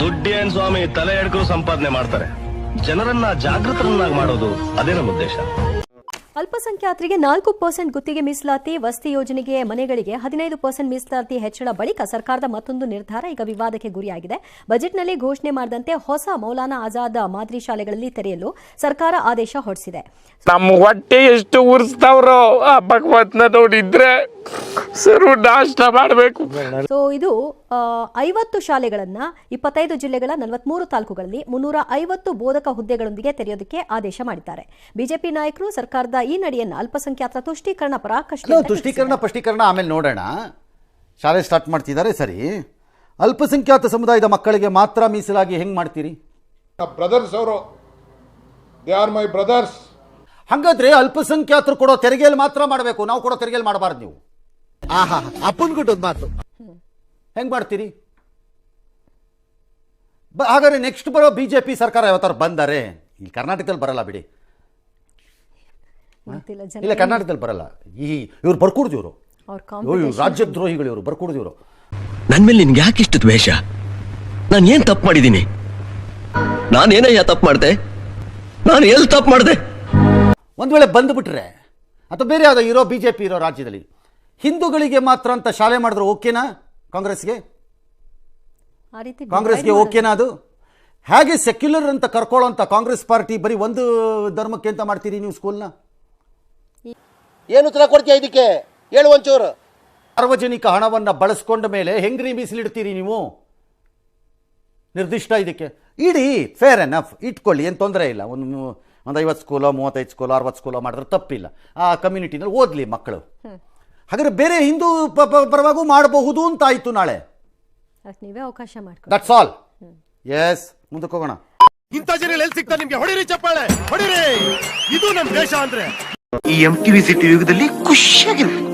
ದುಡ್ಡೇನ್ ಸ್ವಾಮಿ ತಲೆ ಎಡ್ಕರು ಸಂಪಾದನೆ ಮಾಡ್ತಾರೆ. ಜನರನ್ನ ಜಾಗೃತರನ್ನಾಗಿ ಮಾಡೋದು ಅದೇ ನಮ್ಮ ಉದ್ದೇಶ. ಅಲ್ಪಸಂಖ್ಯಾತರಿಗೆ ನಾಲ್ಕು ಪರ್ಸೆಂಟ್ ಗುತ್ತಿಗೆ ಮೀಸಲಾತಿ ವಸತಿ ಯೋಜನೆಗೆ ಮನೆಗಳಿಗೆ ಹದಿನೈದು ಪರ್ಸೆಂಟ್ ಮೀಸಲಾತಿ ಹೆಚ್ಚಳ ಬಳಿಕ ಸರ್ಕಾರದ ಮತ್ತೊಂದು ನಿರ್ಧಾರ ಈಗ ವಿವಾದಕ್ಕೆ ಗುರಿಯಾಗಿದೆ. ಬಜೆಟ್ನಲ್ಲಿ ಘೋಷಣೆ ಮಾಡಿದಂತೆ ಹೊಸ ಮೌಲಾನಾ ಆಜಾದ್ ಮಾದರಿ ಶಾಲೆಗಳಲ್ಲಿ ತೆರೆಯಲು ಸರ್ಕಾರ ಆದೇಶ ಹೊರಡಿಸಿದೆ. ನಮ್ಮ ಹೊಟ್ಟೆ ಎಷ್ಟು ಉರಿಸ್ತಾವ್ರೋ ಭಗವತ್ನ ನೋಡಿದ್ರೆ ಸರು ನಾಷ್ಟ ಮಾಡಬೇಕು. ಸೊ ಇದು ಆ, ಐವತ್ತು ಶಾಲೆಗಳನ್ನ ಇಪ್ಪತ್ತೈದು ಜಿಲ್ಲೆಗಳ ನಲವತ್ಮೂರು ತಾಲೂಕುಗಳಲ್ಲಿ ಮುನ್ನೂರ ಐವತ್ತು ಬೋಧಕ ಹುದ್ದೆಗಳೊಂದಿಗೆ ತೆರೆಯೋದಕ್ಕೆ ಆದೇಶ ಮಾಡಿದ್ದಾರೆ. ಬಿಜೆಪಿ ನಾಯಕರು ಸರ್ಕಾರದ ಈ ನಡೆಯನ್ನು ಅಲ್ಪಸಂಖ್ಯಾತರ ತುಷ್ಟೀಕರಣ ಪರಾಕಷ್ಟ ತುಷ್ಟೀಕರಣ ಪಷ್ಟೀಕರಣ ಆಮೇಲೆ ನೋಡೋಣ. ಶಾಲೆ ಸ್ಟಾರ್ಟ್ ಮಾಡ್ತಿದ್ದಾರೆ ಸರಿ. ಅಲ್ಪಸಂಖ್ಯಾತ ಸಮುದಾಯದ ಮಕ್ಕಳಿಗೆ ಮಾತ್ರ ಮೀಸಲಾಗಿ ಹೆಂಗ್ ಮಾಡ್ತೀರಿ? ಬ್ರದರ್ಸ್ ಅವರು ದೇ ಆರ್ ಮೈ ಬ್ರದರ್ಸ್ ಹಾಗಾದ್ರೆ ಅಲ್ಪಸಂಖ್ಯಾತರು ಕೊಡೋ ತೆರಿಗೆಯಲ್ಲಿ ಮಾತ್ರ ಮಾಡಬೇಕು ನಾವು ಕೊಡೋ ತೆರಿಗೆಯಲ್ಲಿ ಮಾಡಬಾರ್ದು ನೀವು. ಆಹಾ ಅಪ್ಪನ್ ಕೊಟ್ಟೊಂದು ಮಾತು. ಹೆಂಗ್ ಮಾಡ್ತೀರಿ? ಬ ಹಾಗಾದ್ರೆ ನೆಕ್ಸ್ಟ್ ಬರೋ ಬಿ ಜೆ ಪಿ ಸರ್ಕಾರ ಯಾವತ್ತಾರು ಬಂದರೆ? ಇಲ್ಲಿ ಕರ್ನಾಟಕದಲ್ಲಿ ಬರಲ್ಲ ಬಿಡಿ. ಗೊತ್ತಿಲ್ಲ ಜನ ಇಲ್ಲ ಕರ್ನಾಟಕದಲ್ಲಿ ಬರಲ್ಲ. ಈ ಇವ್ರು ಬರ್ಕೂಡ್ದು ಇವರು. ಅವ್ರ ಇವ್ರು ರಾಜ್ಯದ್ರೋಹಿಗಳು ಇವರು ಬರ್ಕೂಡ್ದು ಇವರು. ನನ್ ಮೇಲೆ ನಿನ್ಗೆ ಯಾಕೆ ಇಷ್ಟು ದ್ವೇಷ? ನಾನು ಏನ್ ತಪ್ಪು ಮಾಡಿದ್ದೀನಿ? ನಾನೇನಯ್ಯ ತಪ್ಪು ಮಾಡ್ದೆ? ನಾನು ಎಲ್ಲಿ ತಪ್ಪು ಮಾಡ್ದೆ? ಒಂದು ವೇಳೆ ಬಂದ್ಬಿಟ್ರೆ ಅಥವಾ ಬೇರೆ ಯಾವ್ದೋ ಇರೋ ಬಿ ಜೆ ಪಿ ಇರೋ ರಾಜ್ಯದಲ್ಲಿ ಹಿಂದೂಗಳಿಗೆ ಮಾತ್ರ ಅಂತ ಶಾಲೆ ಮಾಡಿದ್ರು ಓಕೆನಾ ಕಾಂಗ್ರೆಸ್ಗೆ? ಆ ರೀತಿ ಕಾಂಗ್ರೆಸ್ಗೆ ಓಕೆನಾ ಅದು? ಹೇಗೆ ಸೆಕ್ಯುಲರ್ ಅಂತ ಕರ್ಕೊಳ್ಳೋಂಥ ಕಾಂಗ್ರೆಸ್ ಪಾರ್ಟಿ ಬರೀ ಒಂದು ಧರ್ಮಕ್ಕೆ ಅಂತ ಮಾಡ್ತೀರಿ ನೀವು ಸ್ಕೂಲ್ನ ಏನು ಉತ್ತರ ಕೊಡ್ತೀಯ ಇದಕ್ಕೆ? ಹೇಳು ಒಂಚೂರು. ಸಾರ್ವಜನಿಕ ಹಣವನ್ನು ಬಳಸ್ಕೊಂಡ ಮೇಲೆ ಹೆಂಗ್ರಿ ಮೀಸಲಿಡ್ತೀರಿ ನೀವು? ನಿರ್ದಿಷ್ಟ ಇದಕ್ಕೆ. ಇಡೀ ಫೇರ್ ಎನಫ್ ಇಟ್ಕೊಳ್ಳಿ ಏನು ತೊಂದರೆ ಇಲ್ಲ. ಒಂದು ಒಂದು ಐವತ್ತು ಸ್ಕೂಲೋ ಮೂವತ್ತೈದು ಸ್ಕೂಲೋ ಅರವತ್ತು ಸ್ಕೂಲೋ ಮಾಡಿದ್ರೆ ತಪ್ಪಿಲ್ಲ. ಆ ಕಮ್ಯುನಿಟಿನಲ್ಲಿ ಓದಲಿ ಮಕ್ಕಳು. ಹಾಗಾದ್ರೆ ಬೇರೆ ಹಿಂದೂ ಪ- ಪ- ಪರವಾಗೂ ಮಾಡಬಹುದು ಅಂತ ಆಯ್ತು ನಾಳೆ ನೀವೇ ಅವಕಾಶ ಮಾಡ್ಕೊಳ್ಳಿ. ದಟ್ಸ್ ಆಲ್ ಎಸ್ ಮುಂದಕ್ಕೆ ಹೋಗೋಣ. ಇಂಥ ಜನ ಎಲ್ಲಿ ಸಿಗ್ತಾ ನಿಮ್ಗೆ? ಹೊಡಿರಿ ಚಪ್ಪಾಳೆ. ಹೊಡಿರಿ. ಇದು ನಮ್ಮ ದೇಶ ಅಂದ್ರೆ. ಈ ಎಂ ಟಿವಿ ಸಿಟಿ ಯುಗದಲ್ಲಿ ಖುಷಿಯಾಗಿರು